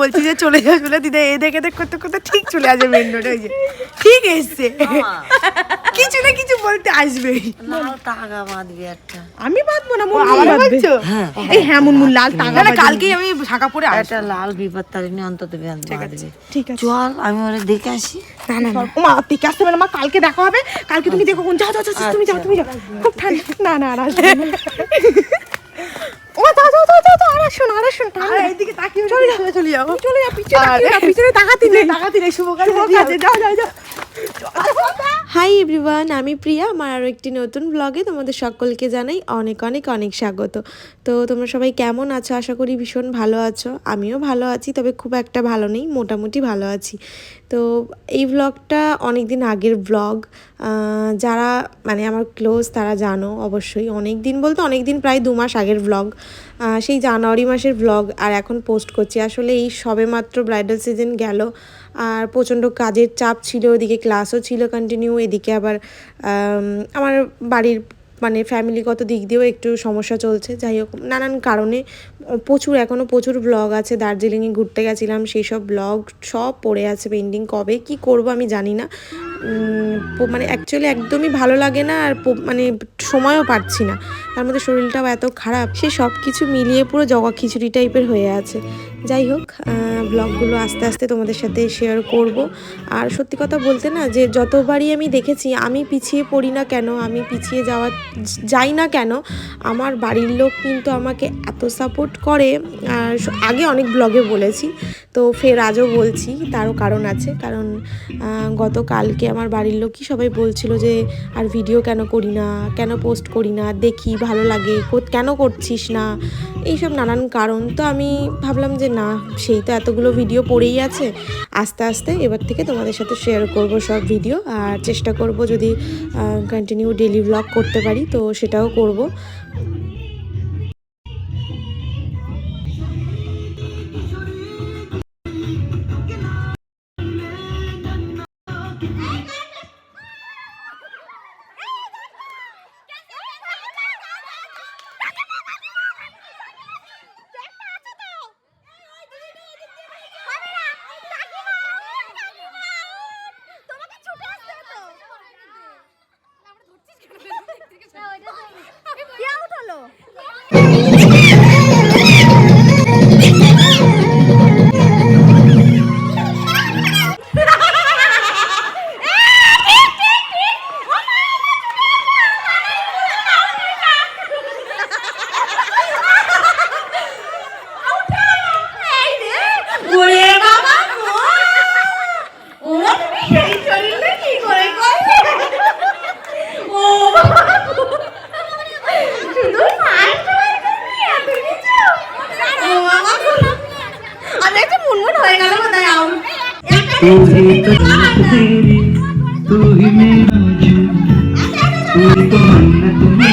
বলছি যে চলে যাও চলে দিদা এ দেখে দেখ করতে করতে ঠিক চলে আসবে মেন রোডে ওই যে। ঠিক এসছে। কিছু না কিছু বলতে আসবেই। লাল টাকা বাঁধবি একটা। আমি বাঁধবো না মুনমুন বাঁধবে? এই হ্যাঁ মুনমুন লাল টাকা না কালকেই আমি ঢাকা পরে আসব। একটা লাল বিপদ তারিণী অন্তত বাঁধবি। ঠিক আছে। চল আমি ওরে দেখে আসি। না না না। মা ঠিক আছে মানে মা কালকে দেখা হবে। কালকে তুমি দেখো কোন যাও যাও যাও, তুমি যাও তুমি যাও। খুব ঠান্ডা। না না আর আসবে না। ও যাও যাও যাও যাও যাও, আর আসুন আর আসুন ঠান্ডা এইদিকে তাকিয়ে চলে যাও চলে যাও। পিছনে তাকিয়ে পিছনে তাকাতি নেই। তাকাতি নেই শুভ কাজে যাও যাও। যাও। হাই এভরিওয়ান আমি প্রিয়া। আমার আরও একটি নতুন ব্লগে তোমাদের সকলকে জানাই অনেক অনেক অনেক স্বাগত। তো তোমরা সবাই কেমন আছো? আশা করি ভীষণ ভালো আছো। আমিও ভালো আছি, তবে খুব একটা ভালো নেই, মোটামুটি ভালো আছি। তো এই ব্লগটা অনেক দিন আগের ব্লগ যারা মানে আমার ক্লোজ তারা জানো অবশ্যই। অনেক দিন বলতে অনেক দিন প্রায় দু মাস আগের ব্লগ সেই জানুয়ারি মাসের ব্লগ আর এখন পোস্ট করছি। আসলে এই সবে মাত্র ব্রাইডাল সিজন গেল। আর প্রচণ্ড কাজের চাপ ছিল ওদিকে ক্লাসও ছিল কন্টিনিউ এদিকে আবার আমার বাড়ির মানে ফ্যামিলিগত দিক দিয়েও একটু সমস্যা চলছে। যাই হোক, নানান কারণে প্রচুর এখনও প্রচুর ব্লগ আছে, দার্জিলিংয়ে ঘুরতে গেছিলাম সেই সব ব্লগ সব পড়ে আছে পেন্ডিং কবে, কি করব আমি জানি না। মানে অ্যাকচুয়ালি একদমই ভালো লাগে না আর মানে সময়ও পাচ্ছি না। তার মধ্যে শরীরটাও এত খারাপ, সে সব কিছু মিলিয়ে পুরো জগা খিচুড়ি টাইপের হয়ে আছে। যাই হোক ব্লগগুলো আস্তে আস্তে তোমাদের সাথে শেয়ার করব। আর সত্যি কথা বলতে না, যে যতবারই আমি দেখেছি, আমি পিছিয়ে পড়ি না কেন, আমি পিছিয়ে যাওয়া যাই না কেন, আমার বাড়ির লোক কিন্তু আমাকে এত সাপোর্ট করে, আর আগে অনেক ব্লগে বলেছি, তো ফের আজও বলছি, তারও কারণ আছে, কারণ গতকালকে আমার বাড়ির লোকই সবাই বলছিল যে, আর ভিডিও কেন করি না, কেন পোস্ট করি না, দেখি ভালো লাগে কেন করছিস না? এইসব নানান কারণ, তো আমি ভাবলাম যে না, সেই তো এতগুলো ভিডিও পড়েই আছে, আস্তে আস্তে এবার থেকে তোমাদের সাথে শেয়ার করব সব ভিডিও আর চেষ্টা করব যদি কন্টিনিউ ডেলি ব্লগ করতে পারি, তো সেটাও করব। হয়ে গেল বোধহয় আউট। তুই আচ্ছা, তো আচ্ছা, আচ্ছা। মন্নত মে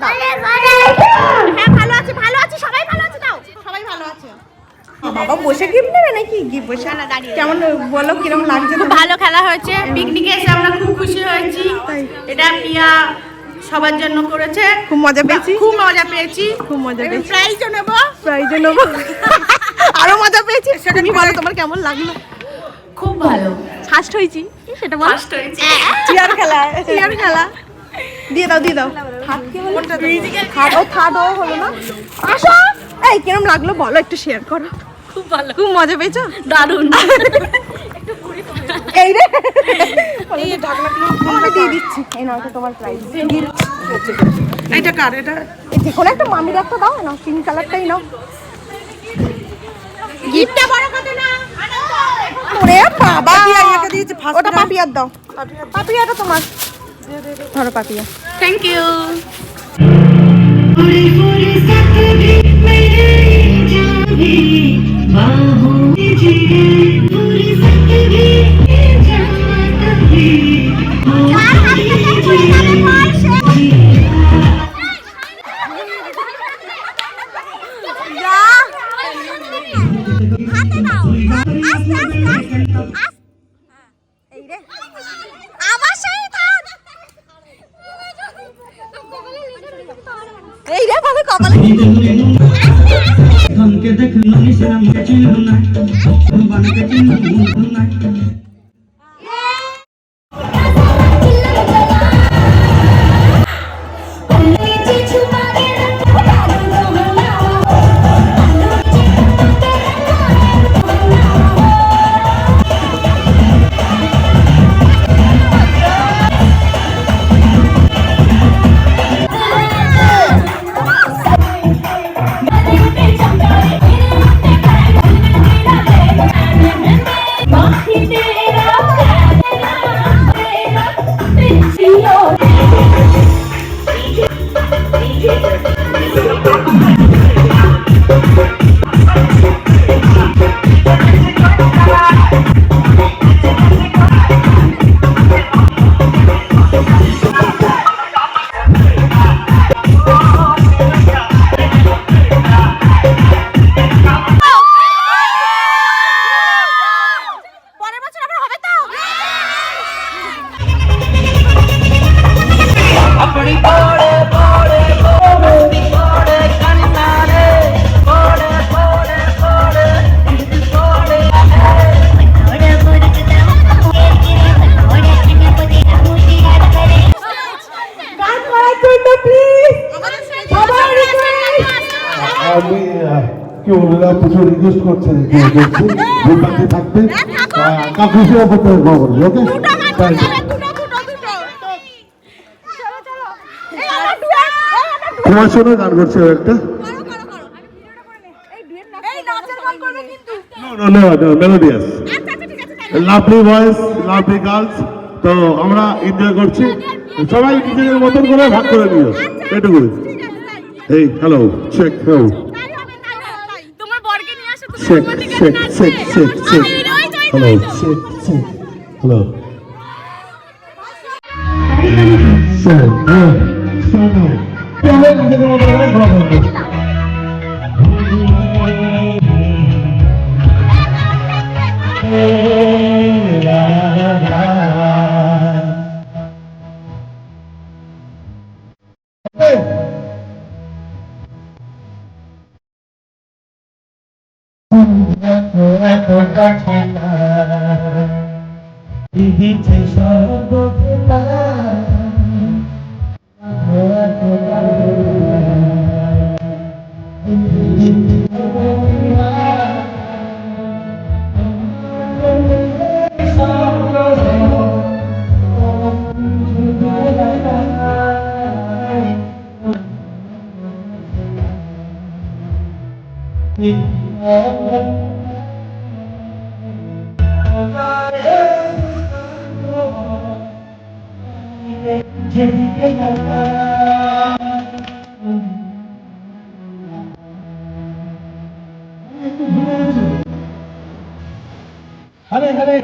হ্যাঁ ভালো ভালো সবাই ভালো আছে? সবাই ভালো আছে? হ্যাঁ, বাবা হ্যাঁ, বসে হ্যাঁ। বসে? কেমন বলো কীরকম লাগছে ভালো খেলা হয়েছে পিকনিকে এসে আমরা খুব খুশি হয়েছি। এটা প্রিয়া সবার জন্য করেছে। খুব মজা পেয়েছি। খুব মজা পেয়েছি। খুব মজা পেয়েছি। নেব। প্রাইজও নেব। আরও মজা পেয়েছি। সেটা নিয়ে বলো তোমার কেমন লাগল? খুব ভালো। ফার্স্ট হয়েছি। সেটা ফার্স্ট হয়েছি। চেয়ার খেলা। চেয়ার খেলা। দিয়ে দাও দিয়ে দাও। থার্ড কে হলো থার্ড ও থার্ড ও হলো না? আসো। এই কিরম লাগল বলো একটু শেয়ার করো। খুব ভালো। খুব মজা পেয়েছ? দারুণ। এই রে। এই ঢাকনাগুলো আমি দিয়ে দিচ্ছি। এই নাও এটা তোমার প্রাইস দিয়ে কার? এটা যে কোনো একটা মামির একটা দাও। না পিঙ্ক কালারটাই নাও। গিফটটা বড় কথা না? ওরে বাবা! ওটা পাপিয়ার দাও। পাপিয়াটা তোমার। ধরো পাপিয়া থ্যাংক ইউ এই দেখল নিশাম চিনল না। বানাকে চিনল না কিছু রিকোয়েস্ট করছে যে বলছি ভুলবাতি থাকবে কাকু সেবা করতে বলব ওকে তোমার সঙ্গে গান করছে একটা। no, melodious. Lovely voice, তো আমরা এনজয় করছি। সবাই নিজেদের মতন করে ভাগ করে নিও। এটুকু এই hello check hello sit, sit, sit, sit, sit. Hello, sit, sit. Hello. So, la la la নিয়ে আসো তুমি চেক উপর দিকে চেক নাচবে। চেক চেক চেক আমি রোজ ওই hello check check hello sir হ্যাঁ শোনো চলো নিজেদের মতো করে ঘোরা করব হরে হরে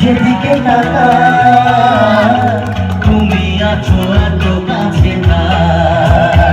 যেদিকে তুমি আছো এত কাছে নাই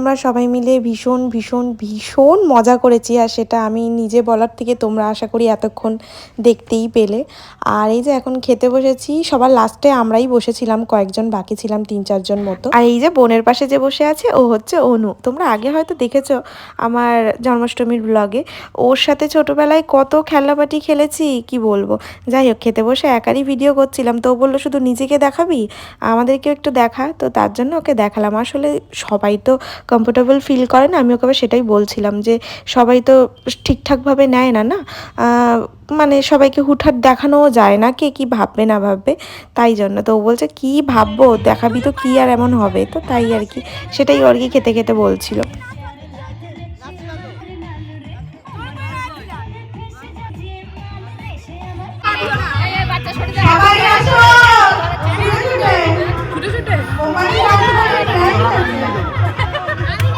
আমরা সবাই মিলে ভীষণ ভীষণ ভীষণ মজা করেছি আর সেটা আমি নিজে বলার থেকে তোমরা আশা করি এতক্ষণ দেখতেই পেলে। আর এই যে এখন খেতে বসেছি, সবার লাস্টে আমরাই বসেছিলাম, কয়েকজন বাকি ছিলাম, তিন, চারজন মতো। আর এই যে বোনের পাশে যে বসে আছে, ও হচ্ছে অনু। তোমরা আগে হয়তো দেখেছ আমার জন্মাষ্টমীর ব্লগে ওর সাথে ছোটবেলায় কত খেলাবাটি খেলেছি, কি বলব? যাই হোক, খেতে বসে একারই ভিডিও করছিলাম। তো ও বলল, শুধু নিজেকে দেখাবি? আমাদেরকেও একটু দেখা। তো তার জন্য ওকে দেখালাম। আসলে সবাই তো কমফোর্টেবল ফিল করে না আমি ওকে আবার সেটাই বলছিলাম যে সবাই তো ঠিকঠাকভাবে নেয় না না? মানে সবাইকে হুটহাট দেখানোও যায় না কে কি ভাববে না ভাববে তাই জন্য। তো ও বলছে কি ভাববো? দেখাবি তো কি আর এমন হবে? তো তাই আর কি সেটাই ওর কি খেতে খেতে বলছিল। ছুটে ছুটে।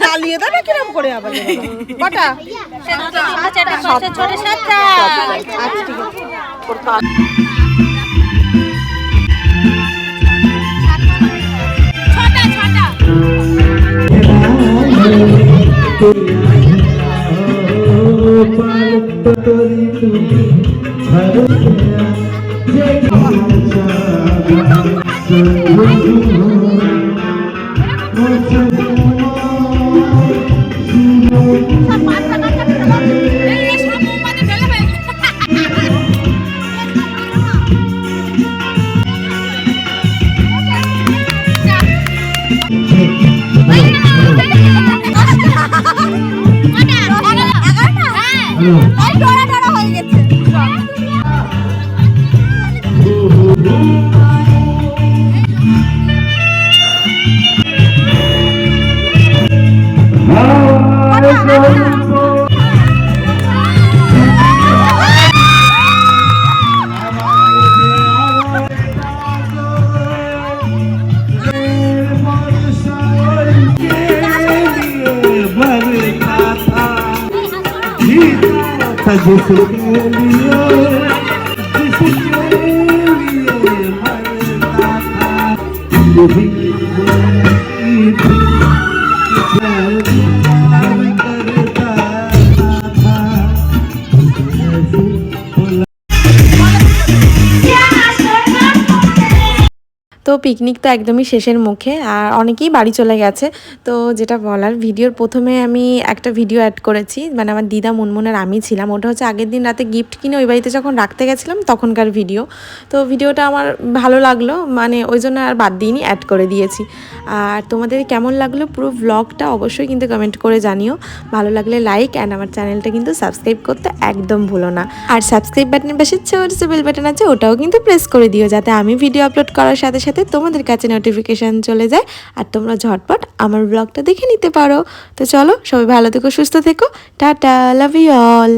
জ্বালিয়ে দেবো কিরম করে আবার কটা? আচ্ছা ঠিক আছে Eu sou o aliar picnic তো একদমই শেষের মুখে, আর অনেকেই বাড়ি চলে গেছে। তো যেটা বলার, ভিডিওর প্রথমে আমি একটা ভিডিও অ্যাড করেছি মানে আমার দিদা মুনমুনের আমি ছিলাম। ওটা হচ্ছে আগের দিন রাতে গিফট কিনে ওই বাড়িতে যখন রাখতে গেছিলাম, তখনকার ভিডিও তো ভিডিওটা আমার ভালো লাগল মানে ওই জন্য আর বাদ দিইনি অ্যাড করে দিয়েছি। আর তোমাদের কেমন লাগল পুরো ব্লগটা অবশ্যই কিন্তু কমেন্ট করে জানিও। ভালো লাগলে লাইক অ্যান্ড আমার চ্যানেলটা কিন্তু সাবস্ক্রাইব করতে একদম ভুলো না। আর সাবস্ক্রাইব বাটনের পাশে ছোট বেল বাটন আছে, ওটাও কিন্তু প্রেস করে দিও, যাতে আমি ভিডিও আপলোড করার সাথে সাথে তোমাদের কাছে নোটিফিকেশান চলে যায় আর তোমরা ঝটপট আমার ব্লগটা দেখে নিতে পারো। তো চলো সবাই ভালো থেকো, সুস্থ থেকো। Tata love you all